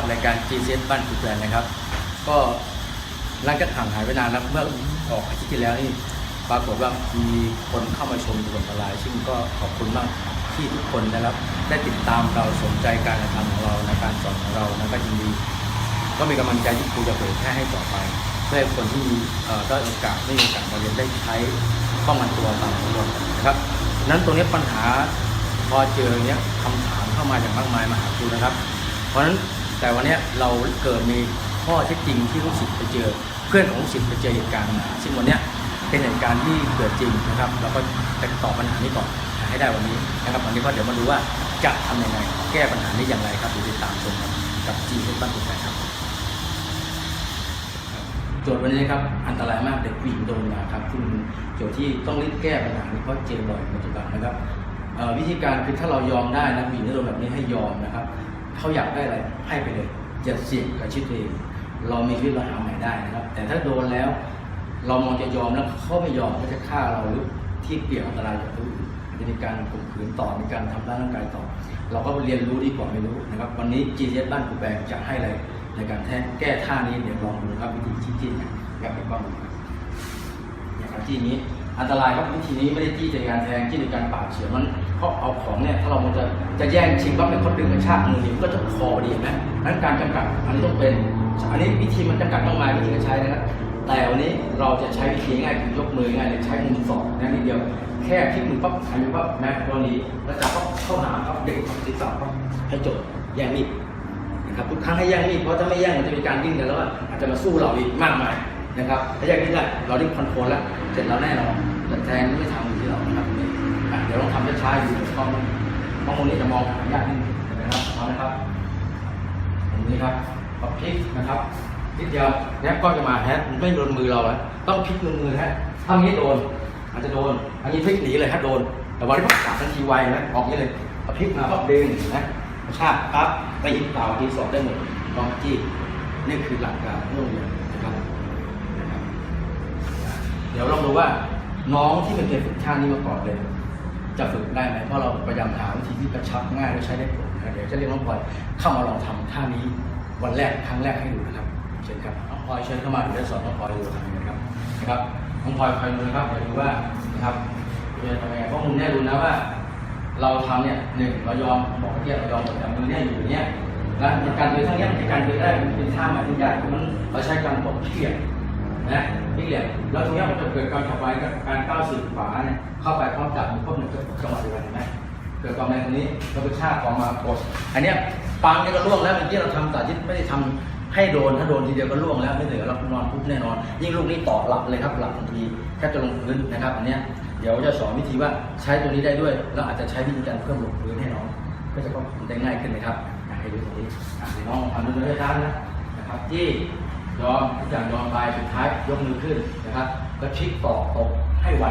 นอีกครับรายการ g c s บ้านคุยแฟนนะครับ ก็หลังจากห่างหายไปนานแล้วเมื่อออกอาทิตย์ที่แล้วนี่ปรากฏว่ามีคนเข้ามาชมถล่มทลายซึ่งก็ขอบคุณมากที่ทุกคนนะครับ ได้ติดตามเราสนใจการกระทำของเราในการสอนของเรานะก็ยินดี ก็มีกำลังใจที่ครูจะเผยแพร่ให้ต่อไป เพื่อให้คนที่มีเอ่อได้อยโอกาสไม่มีโอกาสมาเรียนได้ใช้ป้องกันตัวตามของเรานะครับนั้นตรงนี้ปัญหาพอเจอเนี้ยคำถามเข้ามาอย่างมากมายมาหาครูนะครับ เพราะฉะนั้น แต่วันนี้เราเกิดมีข้อเท็จจริงที่ลูกศิษย์ไปเจอ เพื่อนของลูกศิษย์ไปเจอเหตุการณ์มาซึ่งวันนี้เป็นเหตุการณ์ที่เกิดจริงนะครับเราก็จะตอบปัญหานี้ก่อนให้ได้วันนี้นะครับวันนี้ก็เดี๋ยวมาดูว่าจะทำยังไงแก้ปัญหานี้อย่างไรครับเดี๋ยวติดตามชมครับกับจีนเป็นบ้านคุณแฟครับโจทย์วันนี้นะครับอันตรายมากเด็กผู้หญิงโดนมาครับซึ่งโจทย์ที่ต้องรีบแก้ปัญหานี้เพราะเจอบ่อยในปัจจุบันนะครับวิธีการคือถ้าเรายอมได้นะผู้หญิงที่โดนแบบนี้ให้ยอมนะครับ เขาอยากได้อะไรให้ไปเลยอย่าเสี่ยงกับชีวิตเองเรามีชีวิตเราหาใหม่ได้นะครับ แต่ถ้าโดนแล้ว เรามองจะยอมแล้วเขาไม่ยอมก็จะฆ่าเราหรือที่เปลี่ยนอันตรายกับผู้อื่นจะมีการข่มขืนต่อมีการทำร้ายร่างกายต่อ เราก็เรียนรู้ดีกว่าไม่รู้นะครับ วันนี้ g ีเบ้านกูแบงจะให้อะไรในการแท้แก้ท่านี้เดี๋ยวลองดูนะครับวิธีชี้จิ้นเนี่ยแบเป็นก้อนครับอย่างที่นี้ อันตรายครับวิธีนี้ไม่ได้จี้ในการแทงจี้ในการปาดเฉือนมันเพราะเอาของเนี่ยถ้าเรามันจะจะแย่งชิงปั๊บเป็นคนดึงกระชากมือนี่มันก็จะคอดีเห็นไหมนั้นการจำกัดอันนี้ต้องเป็นอันนี้วิธีมันจำกัดต้องมาวิธีการใช้นะครับแต่วันนี้เราจะใช้วิธีง่ายคือยกมือง่ายเลยใช้มือสองนะนิดเดียวแค่พลิกมือปั๊บหันมือปั๊บแม็กตัวนี้แล้วจับปั๊บเข้าหาปั๊บเด็กปั๊บติดสับปั๊บให้จบแย่งมีดนะครับทุกครั้งให้แย่งมีดเพราะถ้าไม่แย่งมันจะมีการดิ้นกันแล้วอาจจะมาสู้เราอีกมากมาย นะครับถ้าแย่างมีดได้เราได้คอนโทรลแล้วเสร็จแล้วแน่นอนแต่แทงไม่ทำอยู่ที่เรานะครับเดี๋ยวลองทำช้าๆอยู่กล้องกล้องตรงนี้จะมองหายากนิดนึงนะครับเอานะครับตรงนี้ครับพอพลิกนะครับนิดเดียวแล้ก็จะมาแฮะมันไม่โดนมือเราแล้วต้องพลิกมือมือฮะถ้างี้โดนอาจจะโดนอันนี้พลิกหนีเลยฮะโดน แต่วันนี้ปั๊บขาดทันทีไวนะออกนี่เลยพอพลิกมาปั๊บดึงนะกระชากปั๊บไปหยิบเต่าทีสอบได้หมดลองจี้นี่คือหลักการเรื่องเรียนนะครับ เดี๋ยวลองดูว่าน้องที่ไม่เคยฝึกท่านี้มาก่อนเลย จะฝึกได้ไหมเพราะเราพยายามหาวิธีที่กระชับง่ายและใช้ได้ผลนะเดี๋ยวจะเรียกน้องพลอยเข้ามาลองทำท่านี้วันแรกครั้งแรกให้ดูนะครับเชิญครับน้องพลอยเชิญเข้ามาเดี๋ยวจะสอนน้องพลอยดูทำยังไงครับนะครับน้องพลอยคอยดูนะครับเดี๋ยดูว่านะครับจะทำยังไงเพราะมุมเนี้ยดูนะว่า เราทำเนี่ยหนึ่งเรายอมบอกเมื่อกี้เรายอมจับมือเนี่ยอยู่เนี้ยนะการเดินทั้งนี้มันการเดินได้เป็นท่าหมายถึงยากคือมันเราใช้การปกดเขี่ย นะนี่เหลี่ยมแล้วตรงนี้มันจะเกิดการขับไปการก้าวสี่ขวาเนี่ยเข้าไปพร้อมจับมันก็เหมือนกับจังหวะเดียวกันเห็นไหมเกิดความแรงตรงนี้เราไปชากออกมากดอันเนี้ยปังเนี่ยก็ล่วงแล้วเมื่อกี้เราทำสาธิตไม่ได้ทำให้โดนถ้าโดนทีเดียวก็ล่วงแล้วไม่เหลือเรานอนปุ๊บแน่นอน ยิ่งลูกนี้ต่อหลับเลยครับหลับทันทีแค่จะลงพื้นนะครับอันเนี้ยเดี๋ยวจะสอนวิธีว่าใช้ตัวนี้ได้ด้วยแล้วอาจจะใช้วิธีการเพิ่มลงพื้นให้น้องก็จะควบคุมได้ง่ายขึ้นนะครับอะให้ดูตรงนี้อะให้น้องทำด้วยด้วยกันนะนะครับที่ ยอมทุกอย่างยอมไปสุดท้ายยกมือขึ้นนะครับก็พลิกต่อตกให้ไว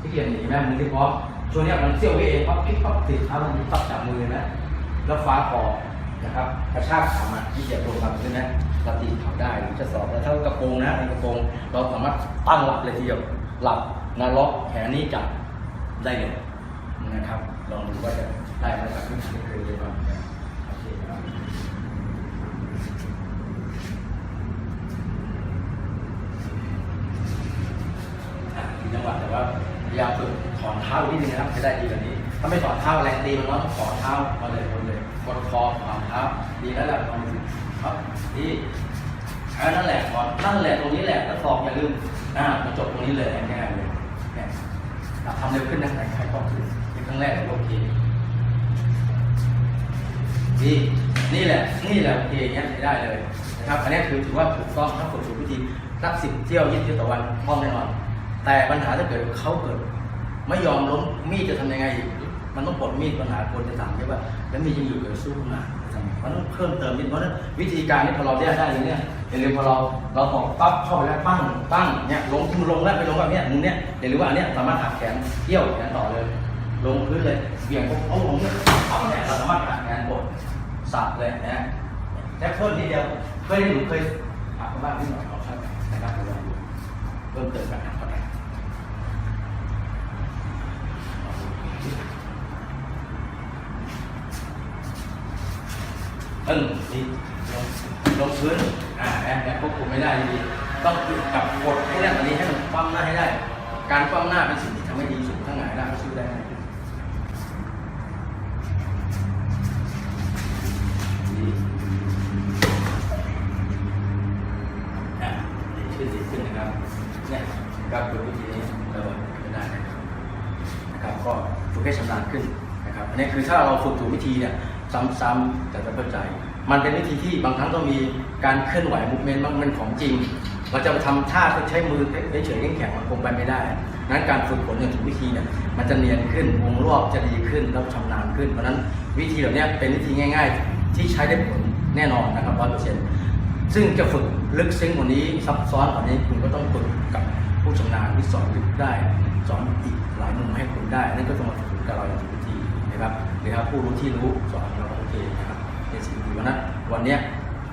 ที่เกียนหนีแม่มือที่พร้อมช่วงนี้มันเซี่ยววิเองปั๊บพลิกปั๊บติดเท้ามันปั๊บจับมือนะแล้วฟ้าคอนะครับกระชากขามาที่เกียนลงมาแบบนี้นะเราตีเขาได้หรือจะสอบแล้วถ้ากระโปรงนะในกระโปรงเราสามารถตั้งหลับเลยทีเดียวหลับนาล็อกแขนนี้จับได้เลยนะครับลองดูว่าจะได้ไหมจากที่เคยเรียนมาโอเคครับ อะมีาพยายามฝึกถอนเท้านิดนึงนะครับจะได้ดีกว่านี้ ถ้าไม่ถอนเท้าแรงตีมันน้อยต้องถอนเท้ามาเลยคนเลยกดคอถอนเท้าดีแล้วแหละลองดูครับดีอันนั่นแหละถอนนั่นแหละตรงนี้แหละแล้วสอบอย่าลืมอ่าจะจบตรงนี้เลยง่ายๆเลยเนี่ยทำเร็วขึ้นนะใครต้องขึ้นเป็นครั้งแรกโอเคดีนี่แหละ นี่แหละโอเคอย่างเงี้ยใช้ได้เลยนะครับ อันนี้คือถือว่าถูกต้องถ้าฝึกถูกวิธีสักสิบเที่ยวยี่สิบเที่ยวต่อวันพร้อมแน่นอน แต่ปัญหาถ้าเกิดเขาเกิด ไม่ยอมล้มมีดจะทำยังไงอีกมันต้องปลดมีดปัญหาคนจะถามใช่ป่ะแล้วมีดยังอยู่เกิดสู้ขึ้นมาทำไงมันต้องเพิ่มเติมนิดเพราะนั้นวิธีการนี้พอเราได้ได้เลยเนี่ยอย่าลืมพอเราเราตอกปั๊บเข้าไปแล้วปั้งปั้งเนี่ยลงที่มันลงแล้วไปลงแบบเนี้ยมุมเนี้ยอย่าลืมว่าอันเนี้ยสามารถหักแขนเที่ยวแขนต่อเลย ลงพื้นเลยเบี่ยงปุ๊บเอาลงเนี่ยเอาเนี่ยเราสามารถหักแขนกดสับเลยนะแค่เพิ่มนิดเดียวเคยหนูเคยหักบ้างนิดหน่อยลองใช้นะครับลองดูเพิ่มเติมการหัก เข้าไปนเออนี่ลงลงพื้นอ่าแอบแอบควบคุมไม่ได้ดีต้องกลับกดให้แน่นกว่านี้ให้มันปั้มหน้าให้ได้ การปั้มหน้าเป็นสิ่งที่ทำให้ดีสุดทั้งหลายได้ก็สู้ได้ง่ายขึ้นดีขึ้นดีขึ้นะครับเนี่ยครับโดยวิธีนี้เราไม่ได้นะครับนะครับก็ฝึกให้ชำนาญขึ้นนะครับอันนี้คือถ้าเราฝึกถูกวิธีเนี่ย ซ้ำๆแต่จะเข้าใจ มันเป็นวิธีที่บางครั้งต้องมีการเคลื่อนไหวมุกเมนต์มันของจริง เราจะไปทำท่าใช้มือเฉยๆแข็งๆมันคงไปไม่ได้นั้นการฝึกฝนอย่างถูกวิธีเนี่ยมันจะเนียนขึ้นวงรอบจะดีขึ้นแล้วชำนาญขึ้นเพราะนั้นวิธีเหล่านี้เป็นวิธีง่าย ๆ ที่ใช้ได้ผลแน่นอนนะครับร้อยเปอร์เซ็นต์ซึ่งจะฝึกลึกซึ้งกว่านี้ซับซ้อนกว่านี้คุณก็ต้องฝึกกับผู้ชำนาญที่สอนลึกได้สอนอีกหลายมุมให้คุณได้ นั่นก็ต้องมาฝึกกับเราอย่างถูกวิธีนะครับหรือถ้าผู้รู้ที่รู้สอน เราโอเคนะครับเป็นสิ่งดีวันนั้นวันนี้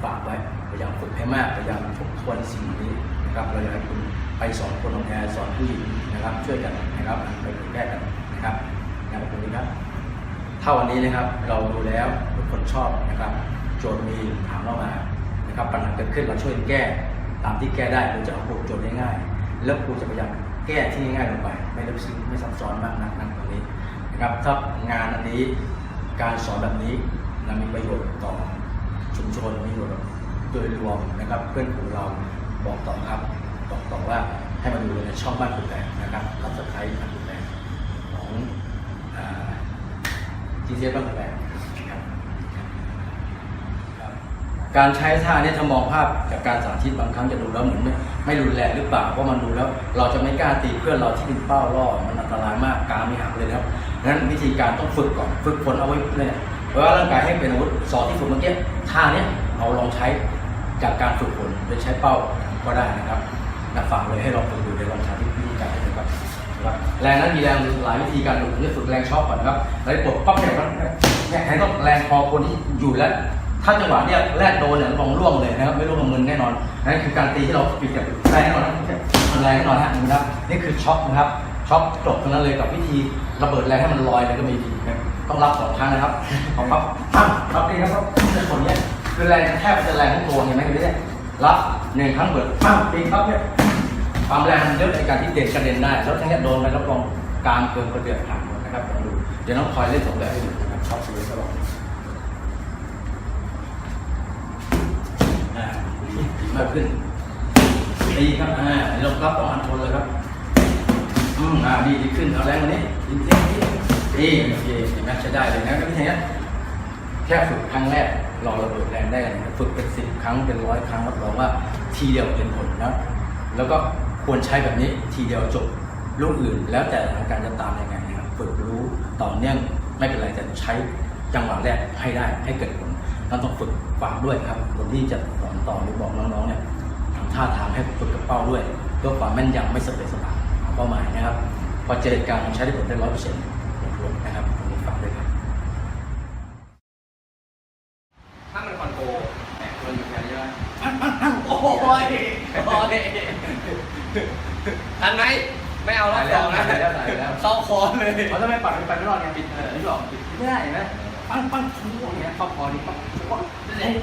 ฝากไว้พยายามฝึกให้มากพยายามทบทวนสิ่งนี้นะครับเราอยากให้คุณไปสอนคนของแอร์สอนผู้หญิงนะครับ ช่วยกันนะครับไปเผยแพร่กันนะครับงานขอบคุณครับถ้าวันนี้นะครับเราดูแล้วทุกคนชอบนะครับ โจทย์มีถามเรามานะครับปัญหาเกิดขึ้นเราช่วยแก้ตามที่แก้ได้เราจะเอาบทโจทย์ง่ายๆแล้วครูจะพยายามแก้ที่ง่ายๆลงไป ไม่ลึกซึ้งไม่ซับซ้อนมากนักนั่นตรงนี้นะครับถ้างานอันนี้การสอนแบบนี้ นะมีประโยชน์ต่อชุมชนมีประโยชน์โดยรวมนะครับ เพื่อนของเราบอกต่อครับบอกต่อว่าให้มาดูในช่องบ้านคุณแปงนะครับรับสไครต์บ้านคุณแปงของจีเซียบ้างแปลครับการใช้ท่าเนี่ยถ้ามองภาพจากการสาธิตบางครั้งจะดูแล้วเหมือนไม่ไม่รุนแรงหรือเปล่าเพราะมันดูแล้ว เราจะไม่กล้าตีเพื่อนเราที่เป็นเป้าล่อมันอันตรายมากการไม่หักเลยนะครับงั้นวิธีการต้องฝึกก่อนฝึกฝนเอาไว้เนี่ย เพราะว่าร่างกายให้เป็นอาวุธสอนที่ฝึกเมื่อกี้ท่าเนี้ยเอาลองใช้จากการฝึกฝนโดยใช้เป้าก็ได้นะครับนะฝากเลยให้ลองฝึกดูเดี๋ยวลองใช้วิธีการให้ดูครับนะครับแรงนั้นมีแรงหลายวิธีการฝึกผมจะฝึกแรงช็อคก่อนนะครับแล้วกดปั๊บเนี่ยมันเนี่ยให้ต้องแรงพอคนที่อยู่แล้วถ้าจังหวะเนี่ยแรกโดนเนี่ยลองร่วงเลยนะครับไม่ร่วงกับมือแน่นอนนั่นคือการตีที่เราปิดแบบแรงแน่นอนนะมันแรงแน่นอนฮะนะครับนี่คือช็อคนะครับช็อคจบตรงนั้นเลยกับวิธีระเบิดแรงให้มันลอยเลยก็มีวิธีนะครับ ต้องรับสองครั้งนะครับของปั๊บปั๊บรับเองนะครับในคนเนี้ยคือแรงแทบจะแรงทั้งตัวเห็นไหมคือเนี่ยรับหนึ่งครั้งเบิดปั๊บปีปั๊บเนี่ยความแรงมันเยอะในการที่เด็กกระเด็นได้ แล้วทั้งนี้โดนไปรับรองการเกินกระเดือกผ่านหมดนะครับลองดูเดี๋ยวน้องคอยเล่นสองแบบให้ดูนะครับชอบดูตลอดอ่าดีมากขึ้นดีครับอ่าลงรับต้องอันทนเลยครับอืมอ่าดีดีขึ้นเอาแรงว่านี้ดีดี ดีดีโอเคเห็นไหมใช้ได้เลยนะก็ที่นี้แค่ฝึกครั้งแรกเราระเบิดแรงได้เลยฝึกเป็นสิบครั้งเป็นร้อยครั้งรับรองว่าทีเดียวเป็นผลนะแล้วก็ควรใช้แบบนี้ทีเดียวจบลูกอื่น แล้วแต่สถานการณ์จะตามยังไงนะครับฝึกรู้ต่อเนื่องไม่เป็นไรแต่ใช้จังหวะแรกให้ได้ให้เกิดผลเราต้องฝึกฝากด้วยครับคนที่จะสอนต่อหรือบอกน้องๆเนี่ยทำท่าทางให้ฝึกกับเป้าด้วยเพื่อความแม่นยำไม่สเปซสปาของเป้าหมายนะครับ พอเจอเหตุการณ์ใช้ได้ผลได้ร้อยเปอร์เซ็นต์ นะครับตรงนี้ฝากด้วยครับถ้ามันคอนโทรลแหมคนอยู่แค่นี้ว่าโอ้ยโอ้ยทันไหมไม่เอารอบสองนะตายแล้วตายแล้วเข้าคอเลยเขาจะไม่ปัดไปไม่รอดไงปิดเออนี่หรอกปิดไม่ได้เห็นไหมปั้งปั้งทั้งหมดเนี้ยเข้าคอนี่ปั้งปั้งเล่น